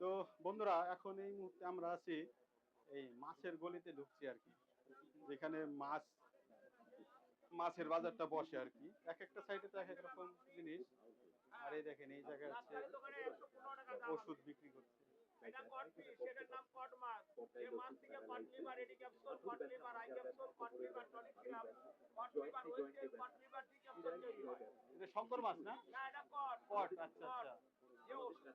তো বন্ধুরা এখন এই মুহূর্তে আমরা আছি এই মাছের গলিতে ঢুকছি আর কি যেখানে মাছ মাছের বাজারটা বসে আর কি। এক একটা সাইডে তো এক এক রকম জিনিস। আর এই দেখেন এই জায়গায় হচ্ছে ওষুধ বিক্রি করছে। এটা কট ফিশ নাম কট মাছ। এই মাছ থেকে cod liver AD capsule cod liver oil capsule cod liver tonic syrup cod liver ওই কট লিভার ডি ক্যাপসুল এটা শঙ্কর মাছ না? না এটা কট। কট আচ্ছা আচ্ছা। ওষুধ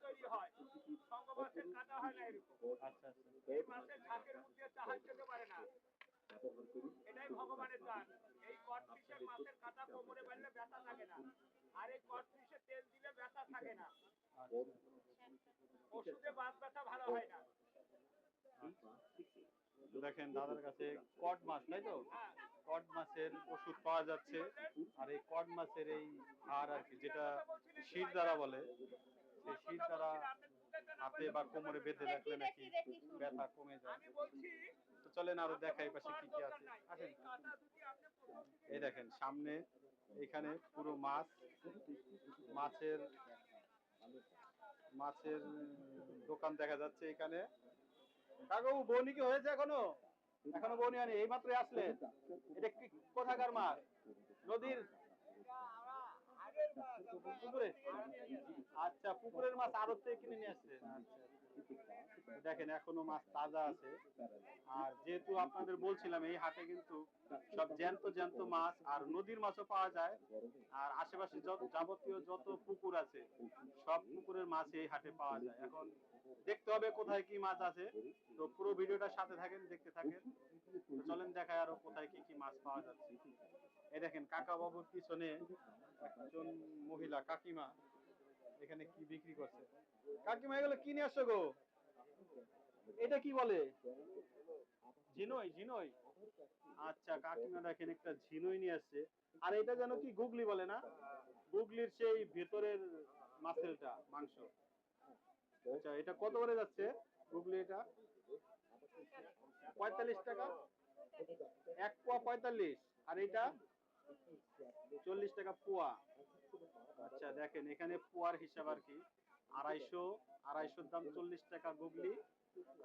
কাটা কট কাটা কট বাত ব্যথা ভালো হয় না দেখেন দাদার কাছে কড মাছ, তাই তো? কড মাছের ওষুধ পাওয়া যাচ্ছে। আর এই কড মাছের এই হাড় আর কি, যেটা শির দ্বারা বলে সেই শির দ্বারা হাতে বা কোমরে বেঁধে রাখলে নাকি ব্যথা কমে যায়। আমি বলছি তো চলেন আরও দেখাই পাশে কি কি আছে। আসেন। এই এই দেখেন সামনে এখানে পুরো মাছ মাছের মাছের দোকান দেখা যাচ্ছে এখানে। কাকু বৌনি কি হয়েছে এখনও? এখনও বৌনি আনি এই মাত্রই আসলে এটা কি কোথাকার মাছ? নদীর পুকুরে? আচ্ছা পুকুরের মাছ আড়ত থেকে কিনে নিয়ে আসছেন দেখেন, এখনও মাছ তাজা আছে। আর যেহেতু আপনাদের বলছিলাম, এই হাটে কিন্তু সব জ্যান্ত জ্যান্ত মাছ আর নদীর মাছও পাওয়া যায়। আর আশেপাশে যাবতীয় যত পুকুর আছে, সব পুকুরের মাছ এই হাটে পাওয়া যায়। এখন দেখতে হবে কোথায় কি মাছ আছে। তো পুরো ভিডিওটার সাথে থাকেন, দেখতে থাকেন। চলেন দেখায় আরও কোথায় কি কি মাছ পাওয়া যাচ্ছে। এই দেখেন কাকা বাবুর পিছনে একজন মহিলা, কাকিমা, এখানে কি বিক্রি করছে? কাকিমা, এগুলো কি নিয়ে আসছো গো। এটা কি বলে? ঝিনই ঝিনই। আচ্ছা কাকিমা দেখেন একটা ঝিনই নিয়ে আসছে। আর এটা যেন কি গুগলি বলে না? গুগলির সেই ভেতরের মাসেলটা, মাংস। আচ্ছা এটা কত করে যাচ্ছে গুগলি এটা? পঁয়তাল্লিশ টাকা? এক পোয়া পঁয়তাল্লিশ। আর এটা? চল্লিশ টাকা পোয়া। আচ্ছা দেখেন, এখানে পোয়ার হিসাব আর কি। আড়াইশো, আড়াইশোর দাম চল্লিশ টাকা গুগলি,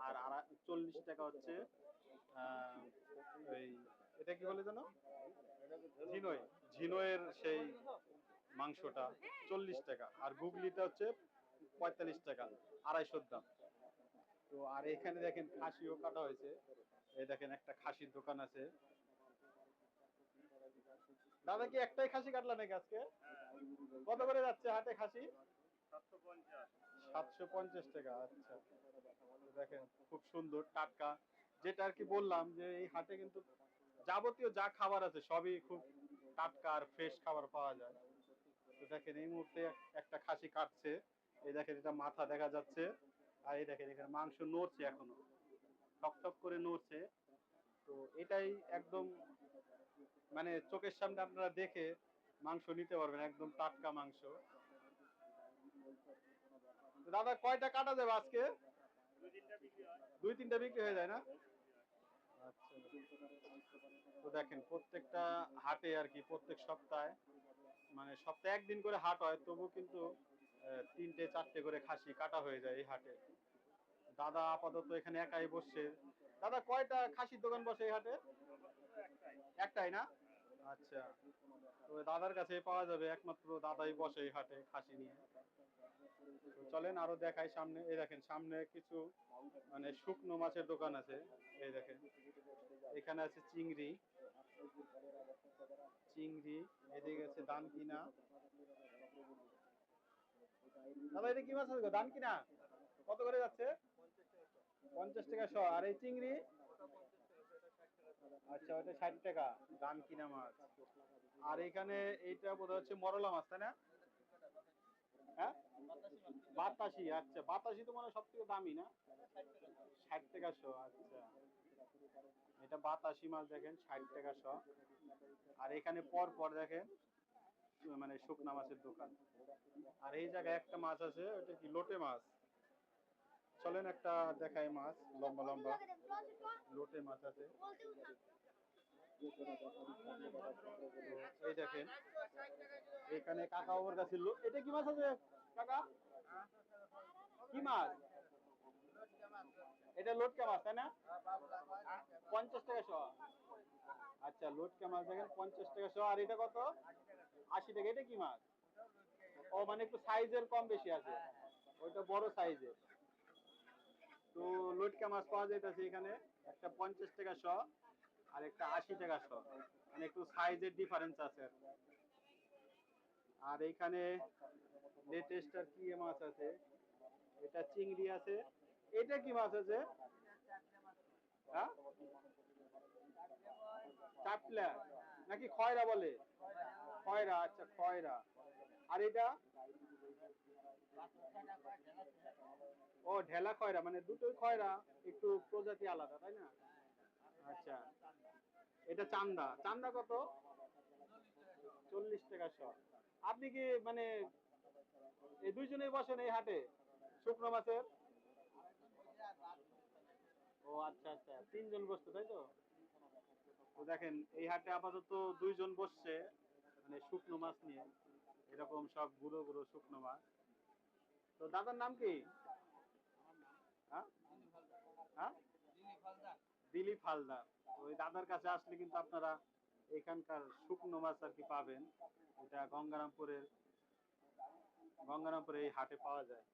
আর চল্লিশ টাকা হচ্ছে এটা কি বলে ঝিনই ঝিনয়ের সেই মাংসটা, চল্লিশ টাকা। আর গুগলিটা হচ্ছে পঁয়তাল্লিশ টাকা, আড়াইশোর দাম। তো, আর এখানে দেখেন, খাসিও কাটা হয়েছে। এই দেখেন, একটা খাসির দোকান আছে। দাদা কি একটাই খাসি কাটলা নাকি আজকে? কত করে যাচ্ছে হাটে খাসি? সাতশো পঞ্চাশ। টাকা আচ্ছা। দেখেন খুব সুন্দর টাটকা। যেটা আর কি বললাম যে এই হাটে কিন্তু যাবতীয় যা খাবার আছে সবই খুব টাটকা আর ফ্রেশ খাবার পাওয়া যায়। তো দেখেন এই মুহূর্তে একটা খাসি কাটছে। এই দেখেন এটা মাথা দেখা যাচ্ছে। আর এই দেখেন এখানে মাংস নড়ছে এখনও। টক টক করে নড়ছে। তো এটাই একদম মানে চোখের সামনে আপনারা দেখে মাংস নিতে পারবেন, একদম টাটকা মাংস। দাদা, কয়টা কাটা যাবে আজকে? দুই তিনটা বিক্রি হয়ে যায় না? আচ্ছা। তো দেখেন, প্রত্যেকটা হাটে আর কি, প্রত্যেক সপ্তাহে মানে সপ্তাহে একদিন করে হাট হয়, তবু কিন্তু তিনটে, চারটে করে খাসি কাটা হয়ে যায় এই হাটে। দাদা আপাতত এখানে একাই বসছে দাদা, কয়টা খাসির দোকান বসে এই হাটে? একটাই না। আচ্ছা। তো দাদার কাছে পাওয়া যাবে, একমাত্র দাদাই বসে হাটে খাসি নিয়ে। চলেন আরও দেখাই সামনে, এই দেখেন সামনে কিছু মানে শুকনো মাছের দোকান আছে, এই দেখেন। এখানে আছে চিংড়ি। চিংড়ি, এদিকে আছে দান কিনা দাদা, এটা কি মাছ আছে দান কিনা কত করে যাচ্ছে? পঞ্চাশ টাকা শ। আর এই চিংড়ি? আচ্ছা ওটা ষাট টাকা। দান কিনা মাছ? আর এখানে এইটা বোধ হচ্ছে মরলা মাছ তাই না? হ্যাঁ? বাতাসি আচ্ছা বাতাসি তো মানে সব থেকে দামি না? ষাট টাকা শ আচ্ছা। এটা বাতাসি মাছ দেখেন ষাট টাকা শ। আর এখানে পর পর দেখেন মানে শুকনা মাছের দোকান। আর এই জায়গায় একটা মাছ আছে ওটা কি লোটে মাছ? চলেন একটা দেখাই মাছ লম্বা লম্বা। লোটে মাছ আছে। এই দেখেন। এখানে কাকা বাবার কাছে লো- এটা কি মাছ আছে, কাকা? কি মাছ? এটা লোটকা মাছ, তাই না? পঞ্চাশ টাকা শ আচ্ছা লোটকা মাছ দেখেন, পঞ্চাশ টাকা আর এটা কত? আশি টাকা। এটা কি মাছ? ও মানে একটু সাইজের কম বেশি আছে। ওইটা বড় সাইজের। তো লটকা মাছ পাওয়া যাইতেছে এখানে। একটা পঞ্চাশ টাকা শ আর একটা আশি টাকা শ। মানে একটু সাইজের ডিফারেন্স আছে আর এইখানে লেটেস্ট আর কি মাছ আছে? এটা চিংড়ি আছে। এটা কি মাছ আছে? হ্যাঁ? চাপলা নাকি খয়রা বলে? খয়রা আচ্ছা খয়রা। আর এটা? ও, ঢেলা খয়রা মানে দুটোই খয়রা, একটু প্রজাতি আলাদা, তাই না? আচ্ছা। এটা চান্দা। চান্দা কত? চল্লিশ টাকা শ আপনি কি মানে এই দুইজনেই বসেন এই হাটে? শুকনো মাছের? ও আচ্ছা আচ্ছা। তিনজন বসতো তাই তো? তো দেখেন এই হাটে আপাতত দুইজন বসছে মানে শুকনো মাছ নিয়ে। এরকম সব গুঁড়ো গুঁড়ো শুকনো মাছ। তো দাদার নাম কি? হ্যাঁ? হ্যাঁ? দিলীপ হালদার। ওই দাদার কাছে আসলে কিন্তু আপনারা এখানকার শুকনো মাছ আর কি পাবেন। এটা গঙ্গারামপুরের গঙ্গারামপুরে এই হাটে পাওয়া যায়।